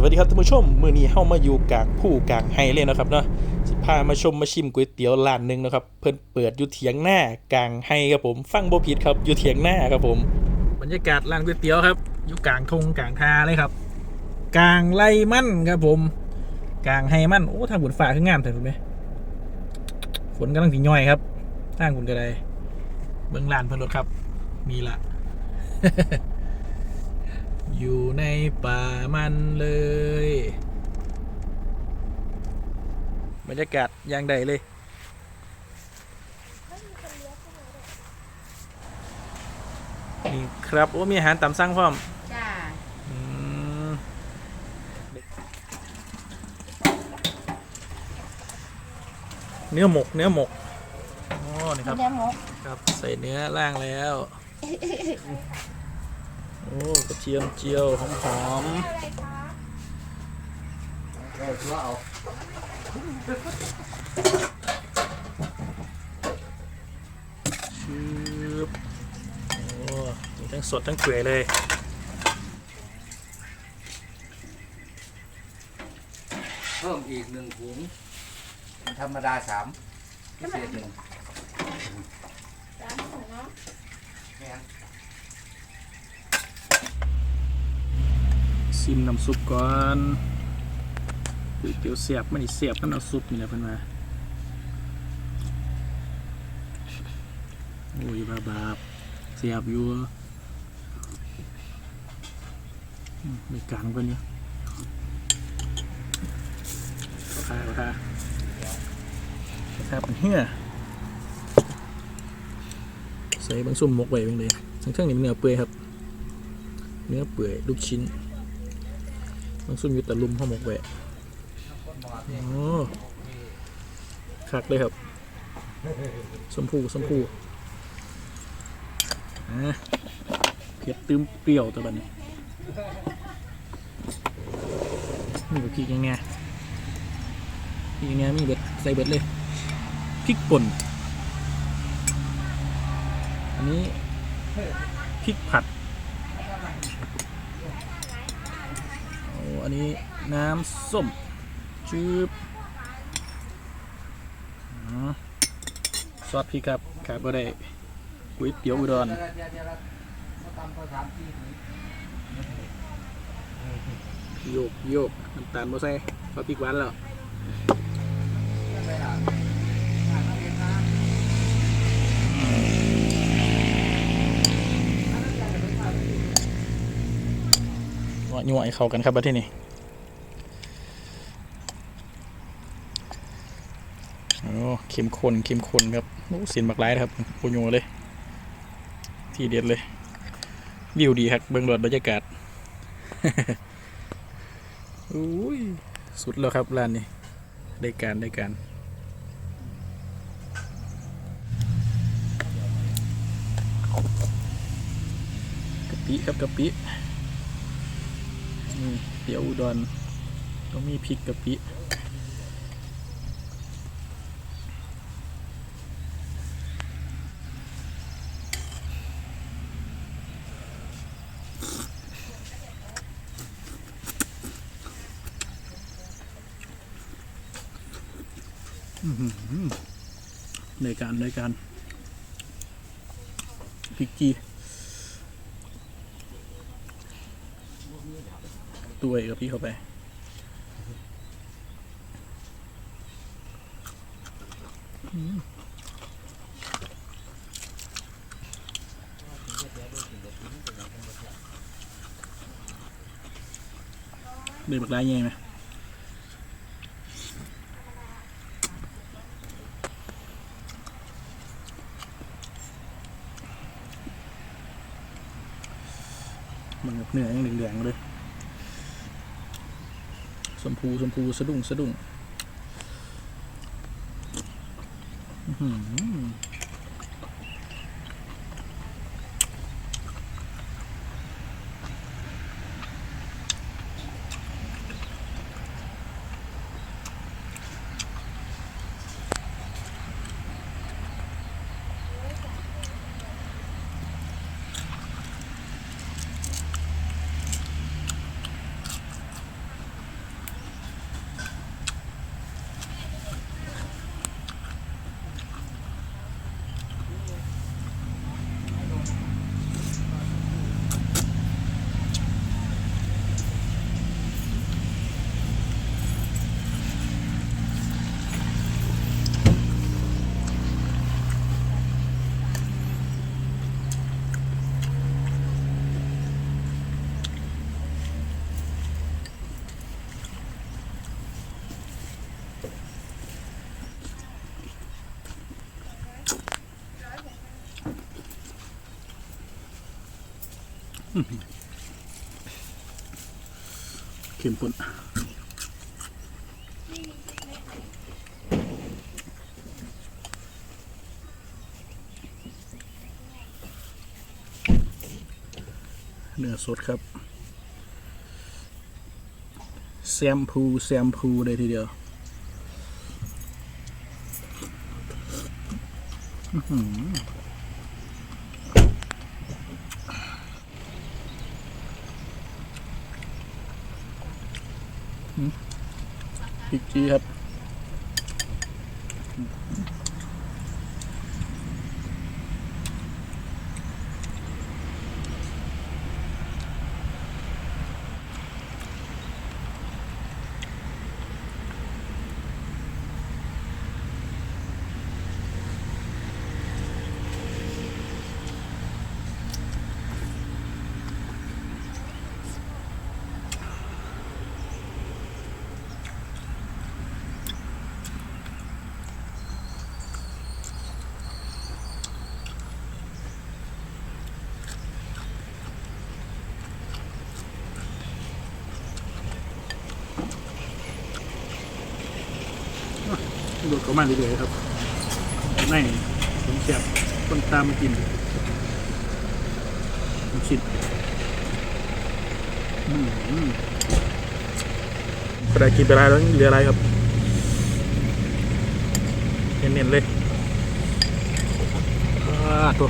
สวัสดีครับท่านผู้ชมมื้อนี้เฮามาอยู่กลางผู้กลางไฮเลยนะครับเนาะสิพามาชมมาชิมก๋วยเตี๋ยวร้านหนึงนะครับ เพิ่นเปิดอยู่เถียงหน้ากลางไฮครับผม ฟังบ่ผิดครับอยู่เถียงหน้าครับผม บรรยากาศร้านก๋วยเตี๋ยวครับ อยู่กลางทงกลางทาเลยครับ กลางไรมั่นครับผม กลางไฮมั่นโอ้ทางบุญฝ่าคืองามแต่ถูกไหมฝนกำลังสิย่อยครับทางบุญกระไดเบื้องลานเพิ่นรถครับ มีละ อยู่ในป่ามันเลย บรรยากาศอย่างใดเลย นี่ครับ โอ้ มีอาหารตามสั่งพร้อม จ้าอืมเนื้อหมก เนื้อหมกอ๋อนี่ครับ เนื้อหมก ครับ ใส่เนื้อล่างแล้ว โอ้กระเทียมเจียวหอมหอมๆชืบโอ้มีทั้งสดทั้งเปื่อยเลยเพิ่มอีกหนึ่งถุงธรรมดาสามพิเศษหนึ่ง จ้าหมูเนาะแม่น ซิมน้ำซุปก่อนก๋วยเตี๋ยวเสียบมันนี่เสียบกับน้ำซุปนี่แหละเพิ่นมาโอ้ยบาบาเสียบอยู่มไม่กลางเพิ่นอยู่ราคาราคาราคาเป็นเฮียใส่บางซุ่มหมกไว้เพียงเลยทั้งเครื่องนี่เป็นเนื้อเปื่อยครับ เนื้อเปื่อยลูกชิ้น มันซุ่มอยู่แต่ลุมข้าวหมกแหวะโอ้คักเลยครับสมพูสมพูเผ็ดตื้มเปรี้ยวตัวบัดนี้นี่ก็พริกยังไงพริกยังไงมีเบ็ดใส่เบ็ดเลยพริกป่น อันนี้พริกผัด โอันนี้น้ำส้มจืบอ๋อซอสพริกครับขาดบ่ได้ก๋วยเตี๋ยวอุดรเดี๋ยวเดี๋ยวเดี๋ยวเขาตำเขาสามที่ถุงโยกโยกน้ำตาลบ่ใส่ซอสพริกหวานแล้ว ยั่วให้เข้ากันครับบัดที่นี่โอ้เข้มข้นเข้มข้นครับโอ้สินบักไร้ครับปูโยเลย ที่เด็ดเลย วิวดีครับเบื้องหลอดบรรยากาศอุ้ยสุดแล้วครับร้านนี้ ได้การได้การกะปิครับกะปิ เตี๋ยวอุดรต้องมีพริกกะปิได้การได้การพริกจี ตัวเอกกับพี่เข้าไปเดือดบักได้ยังไงไห มพูชมพูสะดุ้งสะดุ้ง เข็มข้นเนื้อสดครับแซมพูแซมพูเลยทีเดียว พริกจีครับ ดูดเข้ามาเรื่อยๆครับในผมแสบคนตามมากินผมชิดอืมกระดากินไปแล้วแล้วเหลืออะไรครับเน้นๆเลยอ่าตัว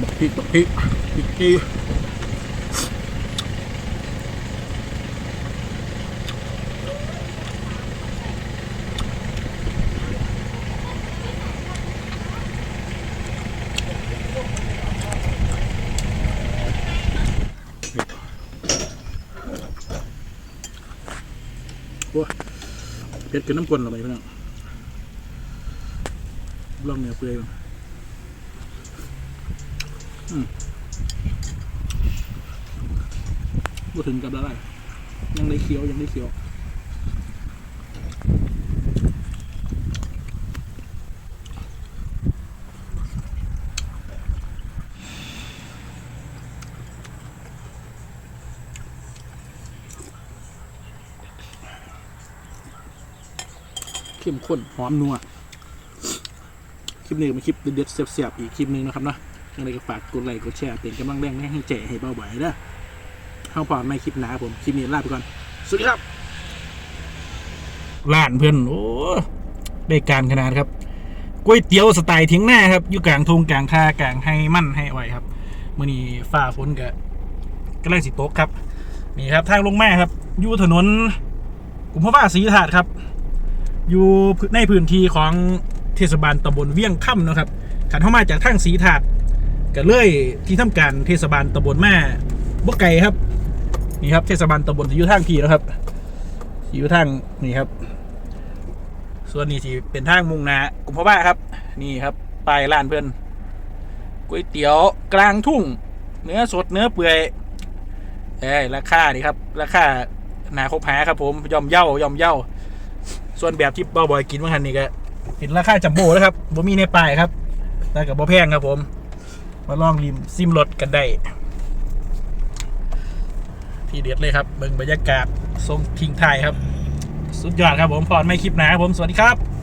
บักพริกบักพริกพริกจี้โอ้ยเผ็ดกินน้ำกลนหรอไปพี่น้องลองเนื้อเปื่อยก่อน พูดถึงกับอะไรยังได้เคี้ยว ยังได้เคี้ยวเข้มข้นหอมนัว คลิปนี้เป็นคลิปเด็ดๆเสียบๆอีกคลิปหนึงนะครับนะ ยังไงก็ฝากกดไลค์กดแชร์เป็นกำลังแรงให้แจให้เบาไหวเด้อเข้าพอในคลิปหนาผมคลิปนี้ลาไปก่อนสวัสดีครับร้านเพื่อนโอ้ได้การขนาดครับก๋วยเตี๋ยวสไตล์เทียงหน้าครับอยู่กลางทงกลางท่ากลางให้มั่นให้อ่อยครับมื่อนี้ฟ้าฝนก็กำลังสิตกครับนี่ครับทางลงแม่ครับ อยู่ถนนกลุ่มพระว่าศรีถาดครับ อยู่ในพื้นที่ของเทศบาลตำบลเวียงค่ำนะครับขันเข้ามาจากทางสีถาด ก็เลยที่ทำการเทศบาลตำบลแม่บกไก่ครับ นี่ครับเทศบาลตำบลอยู่ทางพีนะครับอยู่ทางนี่ครับ ส่วนนี้ที่เป็นทางมุ่งนากุมพ่อบ้าครับ นี่ครับป้ายร้านเพื่อนก๋วยเตี๋ยวกลางทุ่ง เนื้อสดเนื้อเปื่อยเอ้ราคานี่ครับ ราคาหนาคบหาครับผมยอมเย่ายอมเย่า ส่วนแบบที่บ่บอยกินเมื่อคันนี้ก็เป็นราคาจัมโบ้นะครับบ่มีในป้ายครับแต่กับบ่แพงครับผม มาลองริมซิมรถกันได้ ที่เด็ดเลยครับเบิ่งบรรยากาศทรงทิ้งไทยครับ สุดยอดครับผมพอดไม่คลิปหนาครับผมสวัสดีครับ